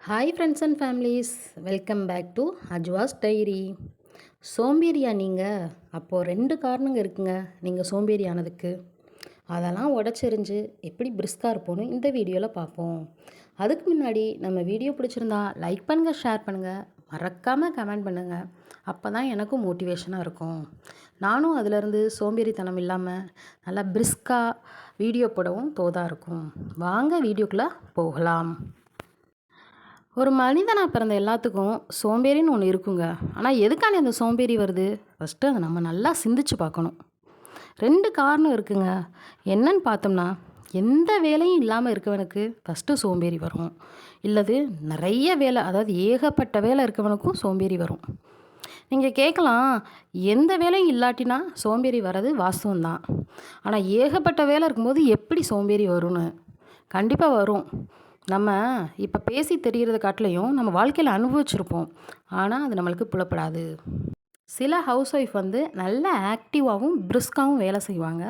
Hi friends and families welcome back to Ajwas diary சோம்பேறியா நீங்கள் அப்போது ரெண்டு காரணங்க இருக்குங்க. நீங்கள் சோம்பேறியானதுக்கு. அதெல்லாம் உடச்செறிஞ்சு எப்படி பிரிஸ்காக இருப்போன்னு இந்த வீடியோவில் பார்ப்போம். அதுக்கு முன்னாடி நம்ம வீடியோ பிடிச்சிருந்தா லைக் பண்ணுங்கள் ஷேர் பண்ணுங்கள் மறக்காமல் கமெண்ட் பண்ணுங்கள் அப்போ தான் எனக்கும் மோட்டிவேஷனாக இருக்கும். நானும் அதிலேருந்து சோம்பேறித்தனம் இல்லாமல் நல்லா பிரிஸ்காக வீடியோ போடவும் தோதாக இருக்கும். வாங்க வீடியோக்குள்ளே போகலாம். ஒரு மனிதனாக பிறந்த எல்லாத்துக்கும் சோம்பேறின்னு ஒன்று இருக்குங்க. ஆனால் எதுக்காண்டி அந்த சோம்பேறி வருது? ஃபஸ்ட்டு அதை நம்ம நல்லா சிந்திச்சு பார்க்கணும். ரெண்டு காரணம் இருக்குங்க. என்னன்னு பார்த்தோம்னா எந்த வேலையும் இல்லாமல் இருக்கவனுக்கு ஃபஸ்ட்டு சோம்பேறி வரும். இல்லது நிறைய வேலை அதாவது ஏகப்பட்ட வேலை இருக்கவனுக்கும் சோம்பேறி வரும். நீங்கள் கேட்கலாம் எந்த வேலையும் இல்லாட்டினா சோம்பேறி வர்றது வாஸ்தவம்தான். ஆனால் ஏகப்பட்ட வேலை இருக்கும்போது எப்படி சோம்பேறி வரும்னு? கண்டிப்பாக வரும். நம்ம இப்போ பேசி தெரிகிறத காட்டிலையும் நம்ம வாழ்க்கையில் அனுபவிச்சிருப்போம். ஆனால் அது நம்மளுக்கு புலப்படாது. சில ஹவுஸ் ஒய்ஃப் வந்து நல்ல ஆக்டிவாகவும் பிரிஸ்காகவும் வேலை செய்வாங்க.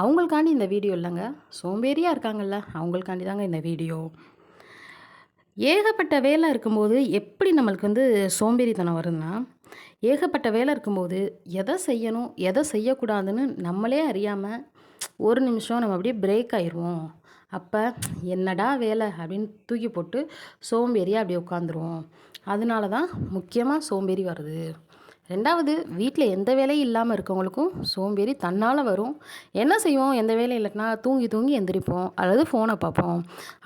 அவங்களுக்காண்டி இந்த வீடியோ இல்லைங்க. சோம்பேறியாக இருக்காங்கல்ல அவங்களுக்காண்டி தாங்க இந்த வீடியோ ஏகப்பட்ட வேலை இருக்கும்போது எப்படி நம்மளுக்கு வந்து சோம்பேறித்தனம் வருதுன்னா ஏகப்பட்ட வேலை இருக்கும்போது எதை செய்யணும் எதை செய்யக்கூடாதுன்னு நம்மளே அறியாமல் ஒரு நிமிஷம் நம்ம அப்படியே பிரேக் ஆயிடுவோம் அப்போ என்னடா வேலை அப்படின்னு தூக்கி போட்டு சோம்பேறியாக அப்படியே உட்காந்துருவோம் அதனால தான் முக்கியமாக சோம்பேறி வருது. ரெண்டாவது வீட்டில் எந்த வேலையும் இல்லாமல் இருக்கவங்களுக்கும் சோம்பேறி தன்னால் வரும். என்ன செய்வோம்? எந்த வேலையும் இல்லைன்னா தூங்கி தூங்கி எந்திரிப்போம். அல்லது ஃபோனை பார்ப்போம்.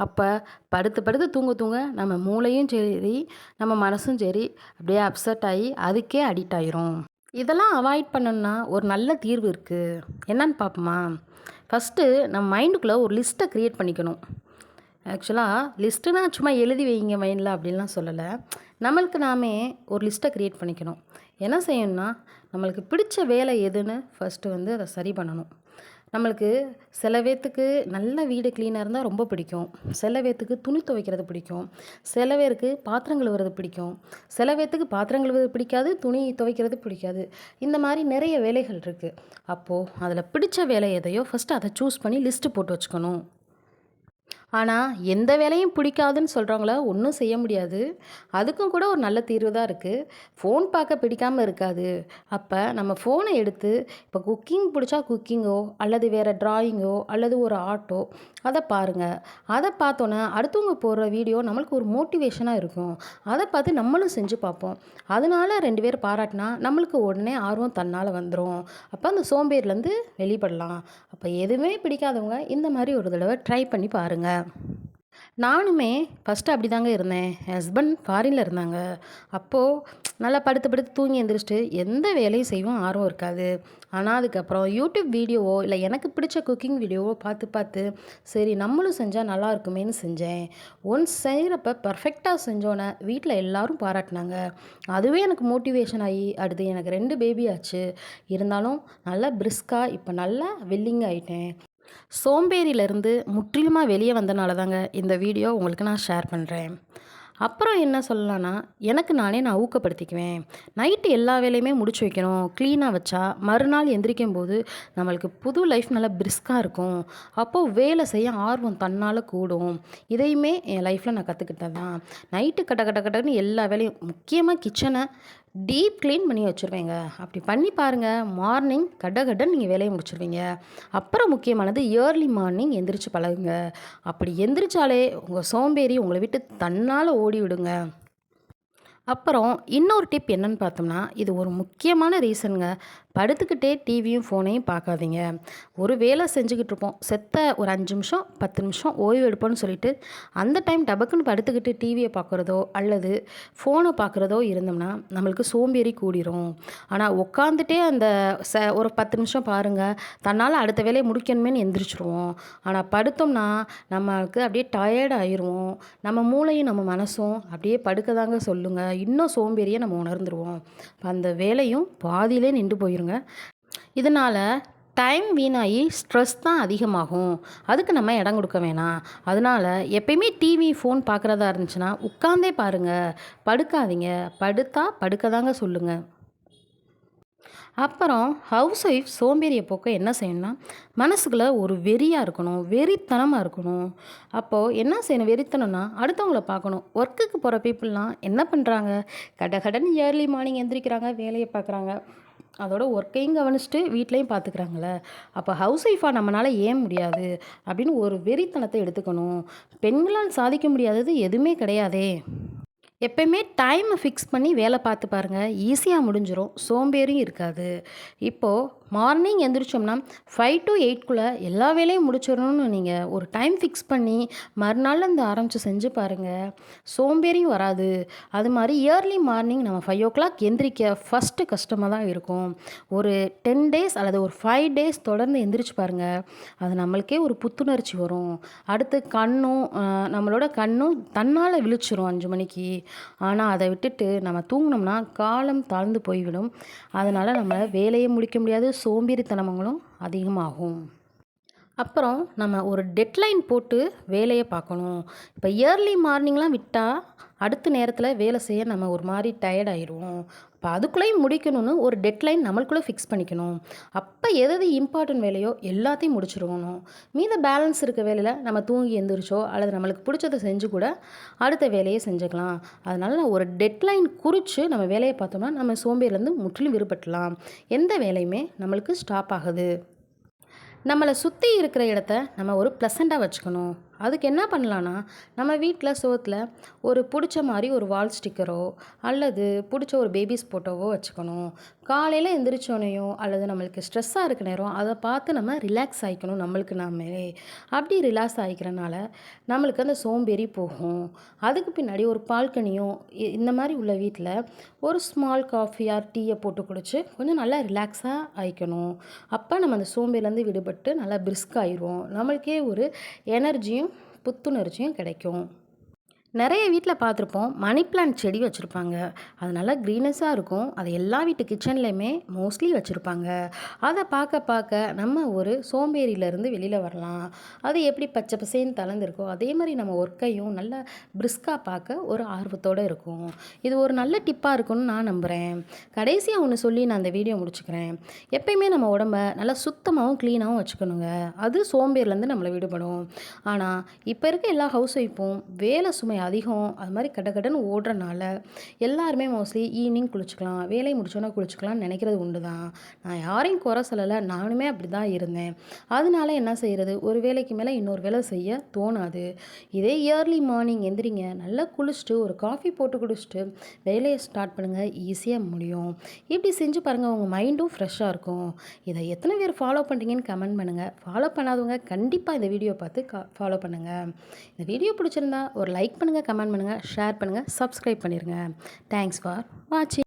அப்போ படுத்து படுத்து தூங்க தூங்க நம்ம மூளையும் சரி நம்ம மனசும் சரி அப்படியே அப்செட் ஆகி அதுக்கே அடிக்ட் ஆயிரும். இதெல்லாம் அவாய்ட் பண்ணணுன்னா ஒரு நல்ல தீர்வு இருக்குது என்னன்னு பார்ப்போமா? ஃபஸ்ட்டு நம்ம மைண்டுக்குள்ளே ஒரு லிஸ்ட்டை க்ரியேட் பண்ணிக்கணும். ஆக்சுவலாக லிஸ்ட்டுனா சும்மா எழுதி வைங்க மைண்டில் அப்படின்லாம் சொல்லலை. நம்மளுக்கு நாமே ஒரு லிஸ்ட்டை க்ரியேட் பண்ணிக்கணும். என்ன செய்யணும்னா நம்மளுக்கு பிடிச்ச வேலை எதுன்னு ஃபஸ்ட்டு வந்து அதை சரி பண்ணணும். நம்மளுக்கு சில பேர்த்துக்கு நல்ல வீடு க்ளீனாக இருந்தால் ரொம்ப பிடிக்கும். சில பேர்த்துக்கு துணி துவைக்கிறது பிடிக்கும். சில பேருக்கு பாத்திரம் கழுவுறது பிடிக்கும். சில பேர்த்துக்கு பாத்திரம் கழுவுறது பிடிக்காது துணி துவைக்கிறது பிடிக்காது. இந்த மாதிரி நிறைய வேலைகள் இருக்குது அப்போது அதில் பிடிச்ச வேலை எதையோ ஃபஸ்ட்டு அதை சூஸ் பண்ணி லிஸ்ட்டு போட்டு வச்சுக்கணும். ஆனால் எந்த வேலையும் பிடிக்காதுன்னு சொல்கிறவங்கள ஒன்றும் செய்ய முடியாது. அதுக்கும் கூட ஒரு நல்ல தீர்வு தான் இருக்குது ஃபோன் பார்க்க பிடிக்காமல் இருக்காது. அப்போ நம்ம ஃபோனை எடுத்து இப்போ குக்கிங் பிடிச்சா குக்கிங்கோ அல்லது வேறு ட்ராயிங்கோ அல்லது ஒரு ஆர்ட்டோ அதை பாருங்கள் அதை பார்த்தோன்னே அடுத்தவங்க போடுற வீடியோ நம்மளுக்கு ஒரு மோட்டிவேஷனாக இருக்கும். அதை பார்த்து நம்மளும் செஞ்சு பார்ப்போம். அதனால ரெண்டு பேர் பாராட்டினா நம்மளுக்கு உடனே ஆர்வம் தன்னால் வந்துடும் அப்போ அந்த சோம்பேறிலேருந்து வெளிப்படலாம். அப்போ எதுவுமே பிடிக்காதவங்க இந்த மாதிரி ஒரு தடவை ட்ரை பண்ணி பாருங்கள் நானுமே ஃபஸ்ட்டு அப்படி தாங்க இருந்தேன். என் ஹஸ்பண்ட் ஃபாரினில் இருந்தாங்க. அப்போது நல்லா படுத்து படுத்து தூங்கி எழுந்திரிச்சிட்டு எந்த வேலையும் செய்வோம் ஆர்வம் இருக்காது. ஆனால் அதுக்கப்புறம் யூடியூப் வீடியோவோ இல்லை எனக்கு பிடிச்ச குக்கிங் வீடியோவோ பார்த்து பார்த்து சரி நம்மளும் செஞ்சால் நல்லா இருக்குமேன்னு செஞ்சேன். ஒன்ஸ் செய்கிறப்ப பர்ஃபெக்டாக செஞ்சோன்னே வீட்டில் எல்லோரும் பாராட்டினாங்க. அதுவே எனக்கு மோட்டிவேஷன் ஆகி அடுத்து எனக்கு ரெண்டு பேபி ஆச்சு. இருந்தாலும் நல்லா பிரிஸ்காக இப்போ நல்லா வெல்லிங் ஆகிட்டேன் சோம்பேறியிலேருந்து முற்றிலுமாக வெளியே வந்தனால தாங்க இந்த வீடியோ உங்களுக்கு நான் ஷேர் பண்ணுறேன் அப்புறம் என்ன சொல்லலான்னா எனக்கு நானே நான் ஊக்கப்படுத்திக்குவேன். நைட்டு எல்லா வேலையுமே முடிச்சு வைக்கணும். க்ளீனாக வச்சா மறுநாள் எந்திரிக்கும் போது நம்மளுக்கு புது லைஃப் நல்லா பிரிஸ்காக இருக்கும். அப்போது வேலை செய்ய ஆர்வம் தன்னால் கூடும். இதையுமே என் லைஃப்பில் நான் கற்றுக்கிட்டேன் தான் நைட்டு கட்ட கட்ட கட்டன்னு எல்லா வேலையும் முக்கியமாக கிச்சனை டீப் க்ளீன் பண்ணி வச்சுருவேங்க. அப்படி பண்ணி பாருங்கள் மார்னிங் கட கடன்னு நீங்கள் வேலையை முடிச்சிருவீங்க. அப்புறம் முக்கியமானது இயர்லி மார்னிங் எந்திரிச்சு பழகுங்க. அப்படி எந்திரிச்சாலே உங்கள் சோம்பேறி உங்களை விட்டு தன்னால் ஓடி விடுங்க அப்புறம் இன்னொரு டிப் என்னன்னு பார்த்தோம்னா இது ஒரு முக்கியமான ரீசனுங்க படுத்துக்கிட்டே டிவியும் ஃபோனையும் பார்க்காதீங்க. ஒரு வேலை செஞ்சுக்கிட்டு இருப்போம். செத்த ஒரு அஞ்சு நிமிஷம் பத்து நிமிஷம் ஓய்வு எடுப்போம்னு சொல்லிட்டு அந்த டைம் டபக்குன்னு படுத்துக்கிட்டு டிவியை பார்க்குறதோ அல்லது ஃபோனை பார்க்குறதோ இருந்தோம்னா நம்மளுக்கு சோம்பேறி கூடிரும். ஆனால் உட்காந்துட்டே அந்த ச ஒரு பத்து நிமிஷம் பாருங்கள் தன்னால் அடுத்த வேலையை முடிக்கணுமேனு எந்திரிச்சிருவோம். ஆனால் படுத்தோம்னா நம்மளுக்கு அப்படியே டயர்ட் ஆயிடுவோம் நம்ம மூளையும் நம்ம மனசும் அப்படியே படுக்க தாங்க சொல்லுங்கள் இன்னும் சோம்பேறியை நம்ம உணர்ந்துருவோம். அந்த வேலையும் பாதியிலே நின்று போயிடும் இருங்க இதனால் டைம் வீணாகி ஸ்ட்ரெஸ் தான் அதிகமாகும் அதுக்கு நம்ம இடம் கொடுக்க வேணாம் அதனால் எப்பயுமே டிவி ஃபோன் பார்க்குறதா இருந்துச்சுன்னா உட்காந்தே பாருங்கள் படுக்காதீங்க படுத்தா படுக்க தாங்க சொல்லுங்கள் அப்புறம் ஹவுஸ் ஒய்ஃப் சோம்பேறிய போக்க என்ன செய்யணும்னா, மனசுக்குள்ளே ஒரு வெறியாக இருக்கணும். வெறித்தனமாக இருக்கணும். அப்போது என்ன செய்யணும் வெறித்தனம்னா, அடுத்தவங்கள பார்க்கணும். ஒர்க்குக்கு போகிற பீப்புளெலாம் என்ன பண்றாங்க? கடன் ஏர்லி மார்னிங் எந்திரிக்கிறாங்க, வேலையை பார்க்குறாங்க. அதோட ஒர்க்கையும் கவனிச்சுட்டு வீட்லேயும் பார்த்துக்கிறாங்கல்ல. அப்போ ஹவுஸ் ஒய்ஃபாக நம்மளால் ஏன் முடியாது? அப்படின்னு ஒரு வெறித்தனத்தை எடுத்துக்கணும். பெண்களால் சாதிக்க முடியாதது எதுவுமே கிடையாதே! எப்பயுமே டைமை ஃபிக்ஸ் பண்ணி வேலை பார்த்து பாருங்கள் ஈஸியாக முடிஞ்சிடும் சோம்பேறியும் இருக்காது. இப்போது மார்னிங் எந்திரிச்சோம்னா ஃபைவ் டு எயிட்குள்ளே எல்லா வேலையும் முடிச்சிடணும்னு நீங்கள் ஒரு டைம் ஃபிக்ஸ் பண்ணி மறுநாள் இந்த ஆரம்பித்து செஞ்சு பாருங்கள் சோம்பேறியும் வராது. அது மாதிரி இயர்லி மார்னிங் நம்ம 5:00 எந்திரிக்க ஃபர்ஸ்ட்டு கஷ்டமாக தான் இருக்கும். ஒரு 10 டேஸ் அல்லது ஒரு ஃபைவ் டேஸ் தொடர்ந்து எந்திரிச்சு பாருங்கள் அது நம்மளுக்கே ஒரு புத்துணர்ச்சி வரும். அடுத்து கண்ணும் நம்மளோட கண்ணும் தன்னால் விழிச்சிரும் அஞ்சு மணிக்கு. ஆனால் அதை விட்டுட்டு நம்ம தூங்கினோம்னா காலம் தாழ்ந்து போய்விடும். அதனால் நம்ம வேலையை முடிக்க முடியாது. சோம்பேறித்தனமங்களும் அதிகமாகும். அப்புறம் நம்ம ஒரு டெட்லைன் போட்டு வேலையை பார்க்கணும். இப்போ இயர்லி மார்னிங்லாம் விட்டால் அடுத்த நேரத்தில் வேலை செய்ய நம்ம ஒரு மாதிரி டயர்ட் ஆயிருவோம். அப்போ அதுக்குள்ளேயும் முடிக்கணும்னு ஒரு டெட்லைன் நம்மளுக்குள்ளே ஃபிக்ஸ் பண்ணிக்கணும். அப்போ எது எது இம்பார்ட்டன்ட் வேலையோ எல்லாத்தையும் முடிச்சிருக்கணும் மீத பேலன்ஸ் இருக்க வேலையில் நம்ம தூங்கி எந்திரிச்சோ, அல்லது நம்மளுக்கு பிடிச்சதை செஞ்சு கூட அடுத்த வேலையை செஞ்சுக்கலாம். அதனால் ஒரு டெட்லைன் குறித்து நம்ம வேலையை பார்த்தோம்னா, நம்ம சோம்பேறிலேருந்து முற்றிலும் விடுபட்டுலாம். எந்த வேலையுமே நம்மளுக்கு ஸ்டாப் ஆகுது நம்மளை சுற்றி இருக்கிற இடத்த நம்ம ஒரு ப்ளசண்ட்டாக வச்சுக்கணும். அதுக்கு என்ன பண்ணலான்னா, நம்ம வீட்டில் சோத்தில் ஒரு பிடிச்ச மாதிரி ஒரு வால் ஸ்டிக்கரோ, அல்லது பிடிச்ச ஒரு பேபீஸ் ஃபோட்டோவோ வச்சுக்கணும். காலையில் எந்திரிச்சோனையும் அல்லது நம்மளுக்கு ஸ்ட்ரெஸ்ஸாக இருக்க நேரம், அதை பார்த்து நம்ம ரிலாக்ஸ் ஆகிக்கணும் நம்மளுக்கு நாமே. அப்படி ரிலாக்ஸ் ஆகிக்கிறனால நம்மளுக்கு அந்த சோம்பேறி போகும். அதுக்கு பின்னாடி ஒரு பால்கனியோ, இ இந்த மாதிரி உள்ள வீட்டில் ஒரு ஸ்மால் காஃபி ஆர் போட்டு குடிச்சு, கொஞ்சம் நல்லா ரிலாக்ஸாக ஆகிக்கணும் அப்போ நம்ம அந்த சோம்பேறிலேருந்து விடுபட்டு நல்லா பிரிஸ்க் ஆயிருவோம். நம்மளுக்கே ஒரு எனர்ஜியும், புத்துணர்ச்சியும் கிடைக்கும். நிறைய வீட்டில் பார்த்துருப்போம். மணி பிளான்ட் செடி வச்சுருப்பாங்க அது நல்லா க்ரீனஸாக இருக்கும். அது எல்லா வீட்டு கிச்சன்லேயுமே மோஸ்ட்லி வச்சுருப்பாங்க அதை பார்க்க பார்க்க நம்ம ஒரு சோம்பேறியிலேருந்து வெளியில் வரலாம். அது எப்படி பச்சை பசேன்னு தளர்ந்துருக்கோ அதே மாதிரி நம்ம ஒர்க்கையும் நல்லா பிரிஸ்காக பார்க்க ஒரு ஆர்வத்தோட இருக்கும். இது ஒரு நல்ல டிப்பாக இருக்கும்னு நான் நம்புகிறேன் கடைசியாக ஒன்று சொல்லி நான் அந்த வீடியோ முடிச்சுக்கிறேன். எப்பயுமே நம்ம உடம்ப நல்லா சுத்தமாகவும் க்ளீனாகவும் வச்சுக்கணுங்க. அது சோம்பேறிலேருந்து நம்மளை விடுபடும். ஆனால் இப்போ இருக்க எல்லா ஹவுஸ் ஒய்ஃபும் வேலை சுமை அதிகம். அது மாதிரி கட கடகடன்னு ஓடுறனால, எல்லாருமே மோஸ்ட்லி ஈவினிங் குளிச்சுக்கலாம். வேலையை முடிச்சோன்னா குளிச்சுக்கலாம்னு நினைக்கிறது உண்டு தான். நான் யாரையும் குறை சொல்லலை நானுமே அப்படிதான் இருந்தேன். அதனால என்ன செய்கிறது ஒரு வேலைக்கு மேலே இன்னொரு வேலை செய்ய தோணாது. இதே இயர்லி மார்னிங் எந்திரிங்க. நல்லா குளிச்சுட்டு, ஒரு காஃபி போட்டு குடிச்சிட்டு வேலையை ஸ்டார்ட் பண்ணுங்கள் ஈஸியாக முடியும். இப்படி செஞ்சு பாருங்கள் உங்கள் மைண்டும் ஃப்ரெஷ்ஷாக இருக்கும். இதை எத்தனை பேர் ஃபாலோ பண்ணுறீங்கன்னு கமெண்ட் பண்ணுங்க. ஃபாலோ பண்ணாதவங்க கண்டிப்பாக இந்த வீடியோ பார்த்து கா ஃபாலோ பண்ணுங்கள் இந்த வீடியோ பிடிச்சிருந்தா ஒரு லைக் பண்ணுங்கள் கமெண்ட் பண்ணுங்க, ஷேர் பண்ணுங்க, சப்ஸ்கிரைப் பண்ணிருங்க. தேங்க்ஸ் ஃபார் வாட்சிங்.